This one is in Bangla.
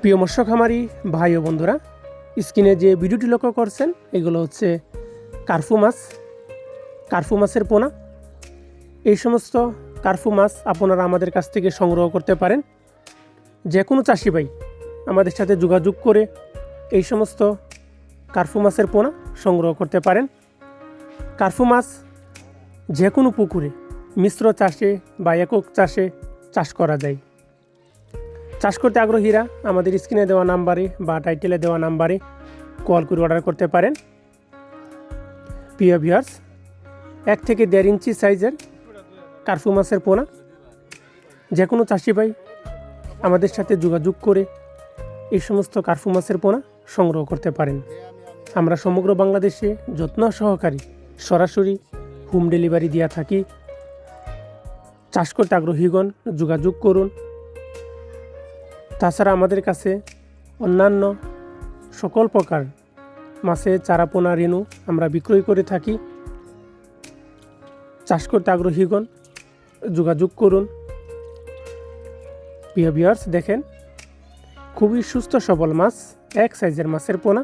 প্রিয় মৎস্য খামারি, ভাই ও বন্ধুরা, স্ক্রিনে যে ভিডিওটি লক্ষ্য করছেন, এগুলো হচ্ছে কার্ফু মাছ, কার্ফু মাছের পোনা। এই সমস্ত কার্ফু মাছ আপনারা আমাদের কাছ থেকে সংগ্রহ করতে পারেন। যে কোনো চাষি ভাই আমাদের সাথে যোগাযোগ করে এই সমস্ত কার্ফু মাছের পোনা সংগ্রহ করতে পারেন। কার্ফু মাছ যে কোনো পুকুরে, মিশ্র চাষে বা একক চাষে চাষ করা যায়। চাষ করতে আগ্রহীরা আমাদের স্ক্রিনে দেওয়া নাম্বারে বা টাইটেলে দেওয়া নাম্বারে কল করে অর্ডার করতে পারেন। প্রিয় ভিউয়ার্স এক থেকে দেড় ইঞ্চি সাইজের কার্ফু মাছের পোনা। যে কোনো চাষি ভাই আমাদের সাথে যোগাযোগ করে এই সমস্ত কার্ফু মাছের পোনা সংগ্রহ করতে পারেন। আমরা সমগ্র বাংলাদেশে যত্ন সহকারী সরাসরি হোম ডেলিভারি দিয়ে থাকি। চাষ করতে আগ্রহীগণ যোগাযোগ করুন। তাছাড়া আমাদের কাছে অন্যান্য সকল প্রকার মাছের চারাপোনা রেণু আমরা বিক্রয় করে থাকি। চাষ করতে আগ্রহীগণ, যোগাযোগ করুন। বিহেভিয়ার্স দেখেন, খুবই সুস্থ সবল মাছ, এক সাইজের মাছের পোনা।